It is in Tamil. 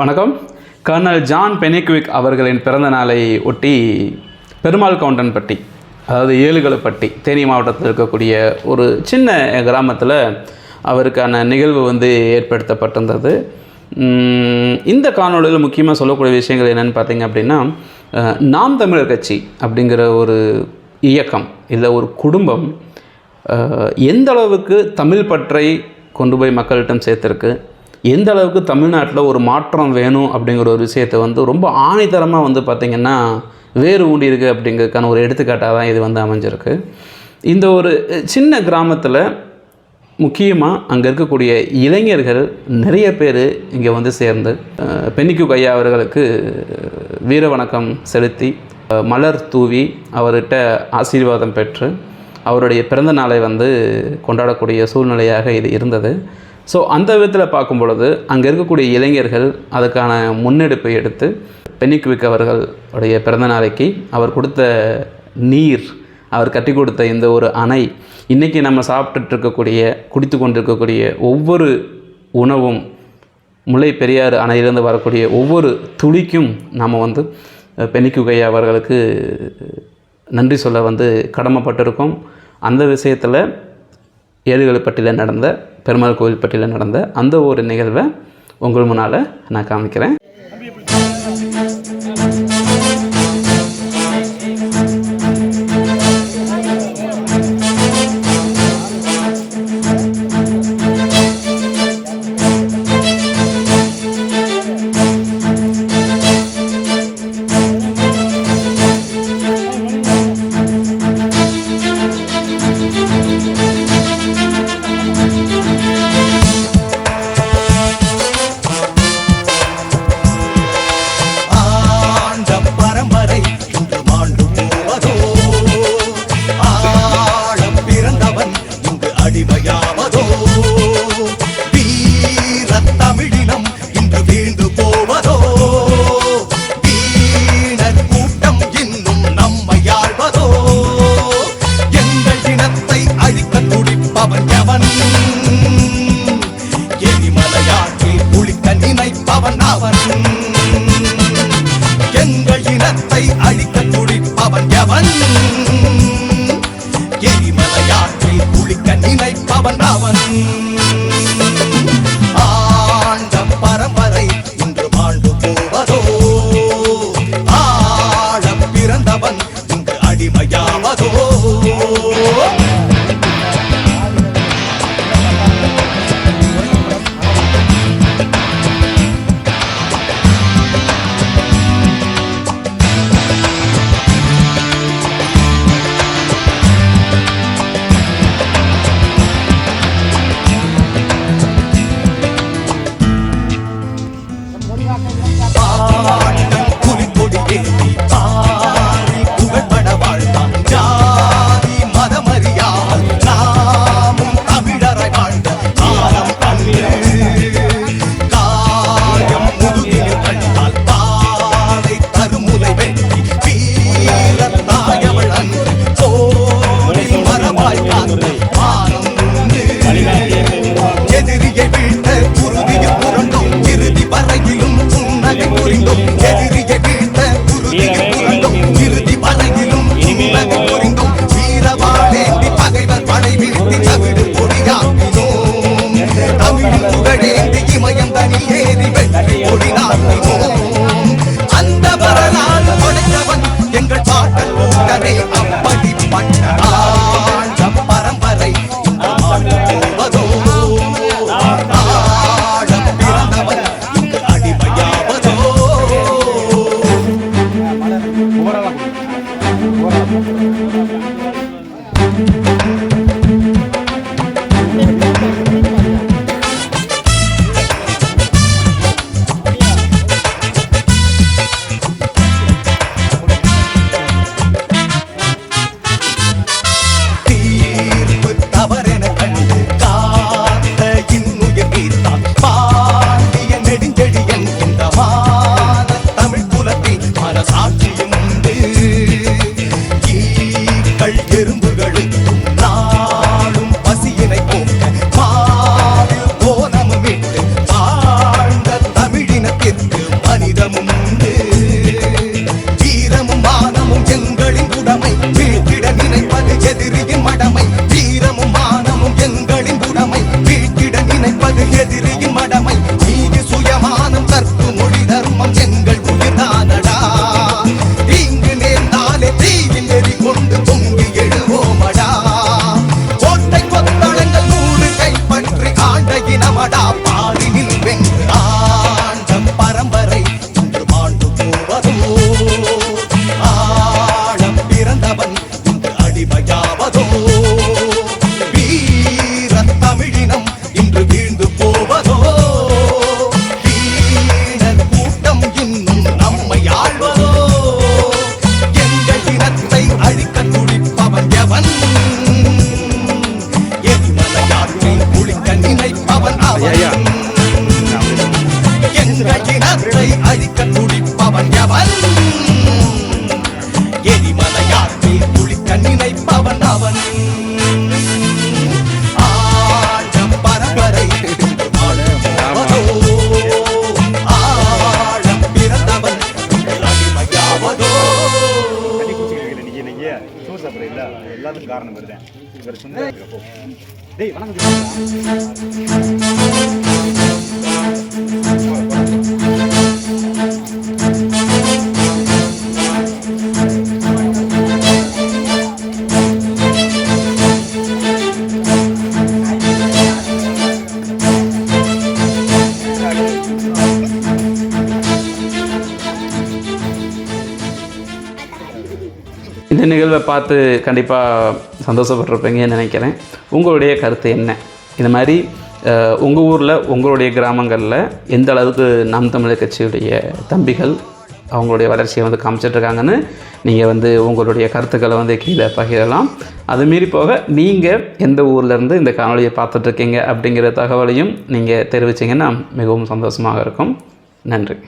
வணக்கம். கர்னல் ஜான் பெனிக்விக் அவர்களின் பிறந்த நாளை ஒட்டி பெருமாள் கவுண்டன்பட்டி அதாவது ஏழுகலப்பட்டி தேனி மாவட்டத்தில் இருக்கக்கூடிய ஒரு சின்ன கிராமத்தில் அவருக்கான நிகழ்வு வந்து ஏற்படுத்தப்பட்டிருந்தது. இந்த காணொளியில் முக்கியமாக சொல்லக்கூடிய விஷயங்கள் என்னென்னு பார்த்தீங்க அப்படின்னா நாம் தமிழர் கட்சி அப்படிங்கிற ஒரு இயக்கம் இல்லை ஒரு குடும்பம் எந்தளவுக்கு எந்த அளவுக்கு தமிழ் பற்றை கொண்டு போய் மக்கள்கிட்ட சேர்த்துருக்கு எந்த அளவுக்கு தமிழ்நாட்டில் ஒரு மாற்றம் வேணும் அப்படிங்கிற ஒரு விஷயத்தை வந்து ரொம்ப ஆணித்தரமாக வந்து பார்த்திங்கன்னா வேறு ஊண்டி இருக்கு அப்படிங்கிறதுக்கான ஒரு எடுத்துக்காட்டாக தான் இது வந்து அமைஞ்சிருக்கு. இந்த ஒரு சின்ன கிராமத்தில் முக்கியமாக அங்கே இருக்கக்கூடிய இளைஞர்கள் நிறைய பேர் இங்கே வந்து சேர்ந்து பெண்ணிக்கு பென்னிக்கு கையா அவர்களுக்கு வீர வணக்கம் செலுத்தி மலர் தூவி அவர்கிட்ட ஆசீர்வாதம் பெற்று அவருடைய பிறந்த நாளை வந்து கொண்டாடக்கூடிய சூழ்நிலையாக இது இருந்தது. ஸோ அந்த விதத்தில் பார்க்கும் பொழுது அங்கே இருக்கக்கூடிய இளைஞர்கள் அதுக்கான முன்னெடுப்பை எடுத்து பெனிக்விக் அவர்களுடைய பிறந்த நாளைக்கு அவர் கொடுத்த நீர் அவர் கட்டி கொடுத்த இந்த ஒரு அணை இன்றைக்கி நம்ம சாப்பிட்டுட்டு இருக்கக்கூடிய குடித்து கொண்டிருக்கக்கூடிய ஒவ்வொரு உணவும் முல்லை பெரியாறு அணையிலிருந்து வரக்கூடிய ஒவ்வொரு துளிக்கும் நாம் வந்து பெனிக்குகை அவர்களுக்கு நன்றி சொல்ல வந்து கடமைப்பட்டிருக்கோம். அந்த விஷயத்தில் ஏழுகலைப்பட்டியில் நடந்த பெருமாள் கோவில்பட்டியில் நடந்த அந்த ஒரு நிகழ்வை உங்கள் முன்னால் நான் காமிக்கிறேன். ஆண்ட பரம்பரை இன்று மாண்டு போவதோ ஆழம் பிறந்தவன் இங்கு அடிமையாவதோ. வீர தமிழினம் இன்று வீழ்ந்து போவதோ. வீணர் கூட்டம் இன்னும் நம்மை ஆழ்வதோ எங்கள் இனத்தை அழிக்க துடிப்பவன் எவன்? எரிமலையாற்றில் குளிக்க நினைப்பவன் அவன். எல்லாத்துக்கும் காரணம் வருதேன் இவர் சுந்தர போ டேய் வணக்கம் இந்த நிகழ்வை பார்த்து கண்டிப்பாக சந்தோஷப்பட்டிருப்பீங்கன்னு நினைக்கிறேன். உங்களுடைய கருத்து என்ன? இந்த மாதிரி உங்கள் ஊரில் உங்களுடைய கிராமங்களில் எந்த அளவுக்கு நாம் தமிழர் கட்சியுடைய தம்பிகள் அவங்களுடைய வளர்ச்சியை வந்து காமிச்சிட்ருக்காங்கன்னு நீங்கள் வந்து உங்களுடைய கருத்துக்களை வந்து கீழே பகிரலாம். அது மீறி போக நீங்கள் எந்த ஊர்லேருந்து இந்த காணொலியை பார்த்துட்ருக்கீங்க அப்படிங்கிற தகவலையும் நீங்கள் தெரிவிச்சிங்கன்னா மிகவும் சந்தோஷமாக இருக்கும். நன்றி.